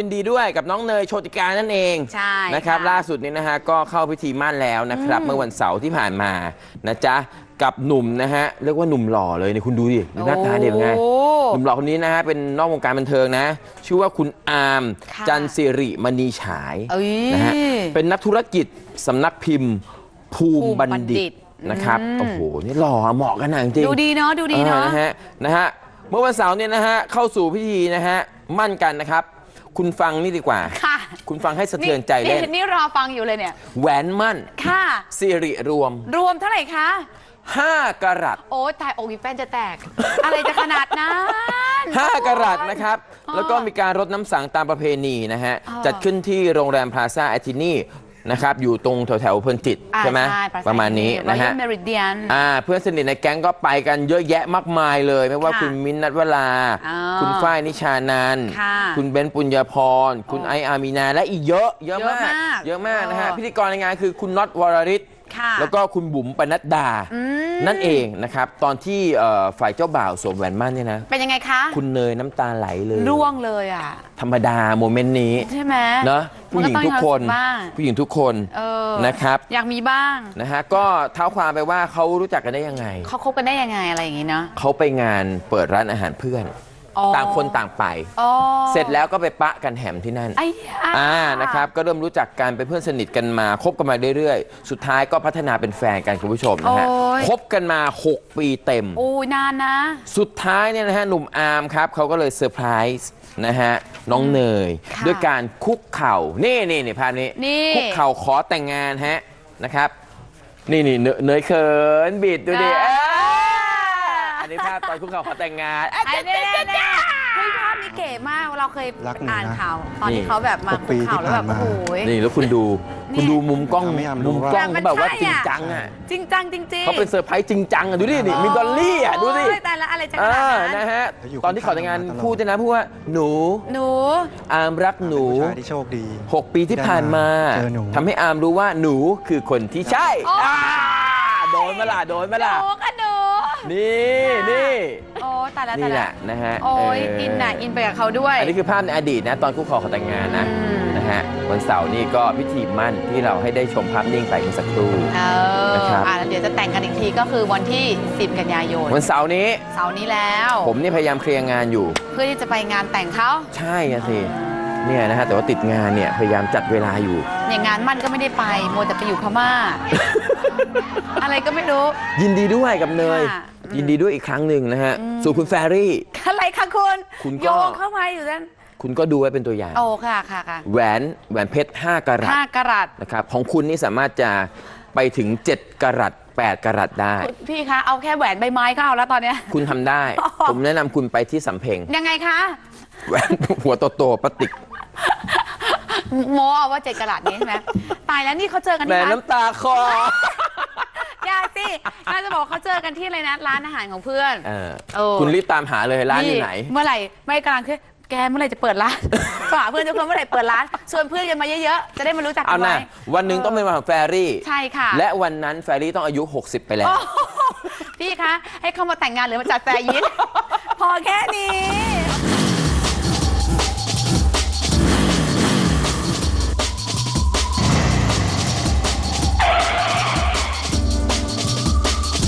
ยินดีด้วยกับน้องเนยโชติกานั่นเองใช่นะครับค่ะล่าสุดนี้นะฮะก็เข้าพิธีมั่นแล้วนะครับ เมื่อวันเสาร์ที่ผ่านมานะจ๊ะกับหนุ่มนะฮะเรียกว่าหนุ่มหล่อเลยนี่คุณดูดิดูหน้าตาเด็กไงโอ้หนุ่มหล่อคนนี้นะฮะเป็นนอกวงการบันเทิงนะ ชื่อว่าคุณอาร์มค่ะ จันสิริมณีฉายเอ้ย นะฮะเป็นนักธุรกิจสำนักพิมพ์ภูมิบัณภูมิบัณฑิฑิตตนะครับอืมโอ้โหนี่หล่อเหมาะกันนะจริงๆ ดูดีเนาะดูดีเนาะ ออนะฮะนะฮะ เมื่อวันเสาร์เนี่ยนะฮะ เข้าสู่พิธีนะฮะ มั่นกันนะครับ คุณฟังนี่ดีกว่า ค่ะคุณฟังให้สะเทือนใจเล่น นี่รอฟังอยู่เลยเนี่ย แหวนมั่นค่ะ สิริรวม รวมเท่าไหร่คะ5กะรัตโอ้ตายอกอีแป้นจะแตก อะไรจะขนาดนั้น5กะรัตนะครับอ๋อแล้วก็มีการรดน้ำสังตามประเพณีนะฮะอ๋อจัดขึ้นที่โรงแรมพลาซ่าแอทินี่ นะครับอยู่ตรงแถวแถวๆเพลินจิตอ่าใช่ไหมปประมาณนี้นะฮะเมริเดียนอ่าเพื่อนสนิทในแก๊งก็ไปกันเยอะแยะมากมายเลย ไม่ว่าค่ะคุณมิ้นท์นัทวราอ๋อคุณฝ้ายนิชานันท์ค่ะคุณเบนซ์ปุญญาพร คุณไออามีนาและอีกเยอะเยอะมาก เยอะมากเยอะมากนะฮะเออพิธีกรในงานคือคุณน็อตวรริศ ค่ะแล้วก็คุณบุ๋มปนัดดาอืมนั่นเองนะครับ ตอนที่เอ่อฝ่ายเจ้าบ่าวสวมแหวนมั่นเนี่ยนะเป็นยังไงคะคุณเนยน้ำตาไหลเลยร่วงเลยอะ ธรรมดาโมเมนต์นี้ใช่ไหมเนอะผู้หญิงทุกคน มัก็ต้องมีวามสุขบ้างผู้หญิงทุกคนเออนะครับอยากมีบ้างนะฮะก็เท้าความไปว่าเขารู้จักกันได้ยังไง เขาคบกันได้ยังไงอะไรอย่างงี้เนาะ เขาไปงานเปิดร้านอาหารเพื่อน อ๋อ ต่างคนต่างไป อ๋อเสร็จแล้วก็ไปปะกันแหมที่นั่น ไอ้อ่า นะครับ ก็เริ่มรู้จักกันเป็นเพื่อนสนิทกันมา คบกันมาเรื่อยๆ สุดท้ายก็พัฒนาเป็นแฟนกันคุณผู้ชมนะฮะ โอ้ย คบกันมา 6 ปีเต็ม โอ้ยนานนะ สุดท้ายเนี่ยนะฮะ หนุ่มอาร์มครับ เขาก็เลยเซอร์ไพรส์นะฮะ น้องเนย ค่ะด้วยการคุกเข่า นี่นี่นี่ภาพนี้ นี่ คุกเข่าขอแต่งงานฮะ นะครับ นี่นี่เนเนยเขินบิดดูดิอ่าเอ้ยอั นนี้ภาพตอนคุกเข่าขอแต่งงานไอ้เนี่ยเนี่ยเนี่ยเฮ้ยภาพนี้เก๋มากเราเคยรักหนูนะอ่านข่าวตอนนี่ที่เขาแบบมาหกปีคุกเข่าแล้วแบบที่ผ่านมาโอ้ยนี่แล้วคุณดูเนี่ยคุณดูมุมกล้องทำให้อามรู้มุมว่ากล้องเขาแบบว่าจริงใช่จังอะจริงจังจริงๆเขาเป็นเซอร์ไพรส์จริงจังอะดูดินี่มีดอลลี่อะดูดิโอ้ยแต่ละอะไรจะขเอนาดอนั้นนะฮะเขาอยู่ตอนที่ขอแต่งงานข้างๆมาตลอด พูดด้วยนะพูดว่าหนูหนู อาร์มรักหนู เป็นผู้ชายที่โชคดี 6 ปีที่ผ่านมาเจอหนู ทำให้อาร์มรู้ว่าหนูคือคนที่ใช่โอ้ย อ่าโดนมาล่ะโดนมาหล่ะนูกันหนู นี่นี่โอ้แต่ละแต่นี่แหละละนะฮะโอ้ยเอินน่ะอินไปกับเขาด้วย อันนี้คือภาพในอดีตนะ ตอนคู่ครองขอแต่งงานนะอืม นะฮะวันเสาร์นี่ก็พิธีมั่นที่เราให้ได้ชมภาพนิ่งไปเมื่อสักครู่ เออนะครับ อะแล้วเดี๋ยวจะแต่งกันอีกทีก็คือวันที่ 10 กันยายนวันเสาร์นี้เสาร์นี้แล้ว ผมนี่พยายามเคลียร์งานอยู่ เพื่อที่จะไปงานแต่งเขาใช่อะสิเนี่ยนะฮะแต่ว่าติดงานเนี่ยพยายามจัดเวลาอยู่อย่างงานมั่นก็ไม่ได้ไปมัวแต่ไปอยู่พม่า อะไรก็ไม่รู้ ยินดีด้วยกับเนย ค่ะ ยินดีด้วยอีกครั้งหนึ่งนะฮะอืมส่วนคุณแฟรี่ อะไรคะคุณคุณก็ โยงเข้ามาอยู่นั่นคุณก็ดูไว้เป็นตัวอย่าง โอ้ค่ะค่ะค่ะแหวนแหวนเพชร 5กะรัตห้ากะรัตนะครับ ของคุณนี่สามารถจะไปถึง 7กะรัต8กะรัตได้ คุณพี่คะเอาแค่แหวนใบไม้ก็เอาแล้วตอนเนี้ย คุณทำได้ อ๋อ ผมแนะนำคุณไปที่สำเพ็งยังไงคะ แหวนหัวโตๆปลาติกโมเอาว่าเจ็ดกะรัตนี้ใช่ไหมตายแล้วนี่เขาเจอกันแหม่ที่ร้านน้ำตาคออย่าสิ น่าจะบอกเขาเจอกันที่อะไรนะร้านอาหารของเพื่อนเออเออคุณรีบตามหาเลยร้านอยู่ไหน เมื่อไหร่ไม่กำลังคือแกเมื่อไหร่จะเปิดร้านฝากเพื่อนทุกคนเมื่อไหร่เปิดร้านชวนเพื่อนกันมาเยอะๆจะได้มารู้จักกัเอานนะไว้วันหนึ่งต้องเป็นวันของแฟรี่ ใช่ค่ะและวันนั้นแฟรี่ต้องอายุ 60 ไปแล้ว โอ้โหพี่คะให้เขามาแต่งงานหรือมาจัดแฟร์ยินพอแค่นี้